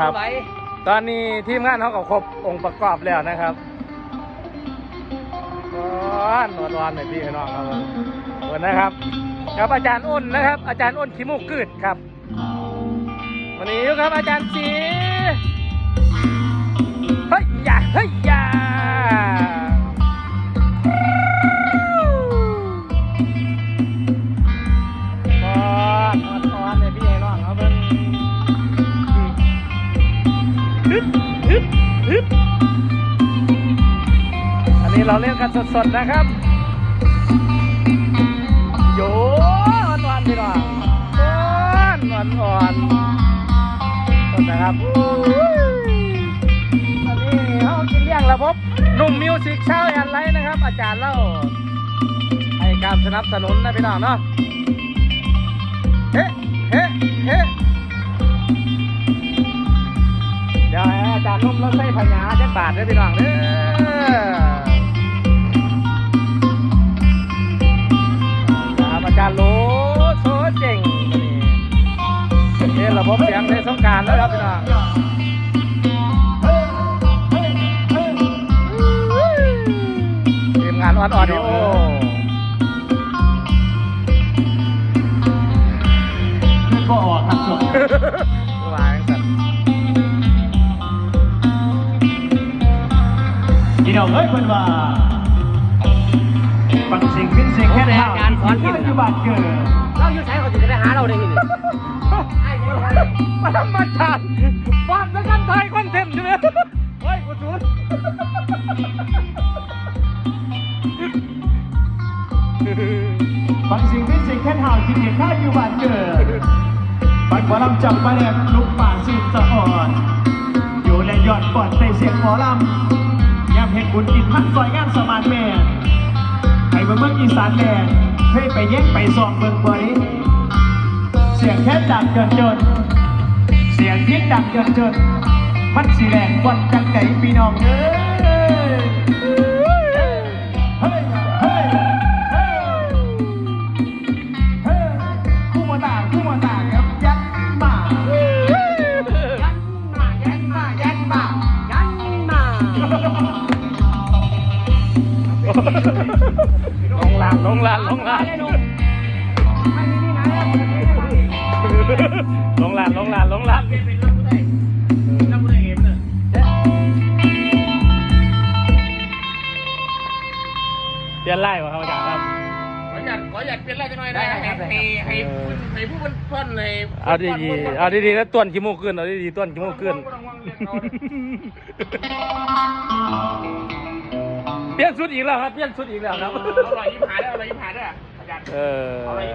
ครับ ตอนนี้ทีมงานเขาก็ครบองค์ประกอบแล้วนะครับร้อนร้อนหน่อยพี่น้องครับผมขอบคุณนะครับกับอาจารย์อ้นนะครับ อาจารย์อ้นขี้มูกกืดครับ วันนี้ครับอาจารย์สีเฮ้ยอย่าเฮ้ยอย่าร้อนร้อนเลยพี่น้องครับเพิ่น ฮึบฮึบอันนี้เราเล่นกันสดๆนะครับโยนวันๆพี่น้องวันวันอ่อนสดนะครับอุ้ยอันนี้เขากินเลี้ยงระบบหนุ่มมิวสิกเช้าแอนไลท์นะครับ อาจารย์เล่าให้การสนับสนุนนะพี่น้องเนาะเฮ้เฮ้เฮ้ อาจารย์นุ่พญาจักบาทเด้อพี่น้องเด้ออาจารย์โลโซเจ๋งวันนี้เป็นระบบเสียงในสงการแล้วครับพี่น้องทีมงานออนออดิโอ้ พี่น้องเอ้ยเพิ่อนว่าฟังเสียงขึ้นเสียงแค่เท้ารสอนกินอยู่บ้านเกิดเราอยู่ใช้เขาจะได้หาเราได้ยังไงมาทำมาจานฟาดแล้วกันไทยคอนเทนต์ใช่ไหมเฮ้ยกูชูนฟังสียงขึ้นสียงแค่เท้ากินเห็นข้าอยู่บ้านเกิดบัดหมอลำจับไปแหลกลุกป่าสินสะอ่อน อยู่และยอดปอดในเสียงหมอลำ ยามเห็นบุญกินพันซอยงานสมานแม่ไปเมืองอีสานแดนเฮ้ยไปแย่งไปสอบเมืองบริเสียงแค่ดังเกินจน เสียงเพียงดังเกินจน มันสีแรงวันจังไก่พี่น้องเอ้ ลงลานลงลานลงลานไม่มีนี่นะลงลานลงลานลงลานเปลี่ยนไล่มาครับอาจารย์ครับขออยากขออยากเป็นอะไรกันหน่อยนะให้ให้ให้ผู้ให้ผู้เป็นเพื่อนเลยเอาดีๆเอาดีๆแล้วต้วนขี้มูกขึ้นเอาดีๆต้วนขี้มูกขึ้น เปลี่ยนชุดอีกแล้วครับเปลี่ยนชุดอีกแล้วครับ อร่อยยิ้มหาได้อร่อยยิ้มหาได้อาจารย์ เออ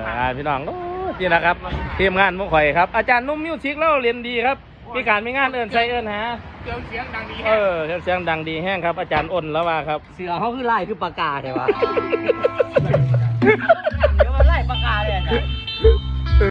อ่าพี่น้องโอ้นี่นะครับทีมงานมุกข่อยครับ อาจารย์นุ่มมิวสิกเราเรียนดีครับ มีการมีงานเอินใส่เอินหาเสียงเสียงดังดีเออเสียงดังดีแห้งครับ อาจารย์อ้นแล้วว่าครับ เสือเขาคือลายคือปากกาใช่ปะ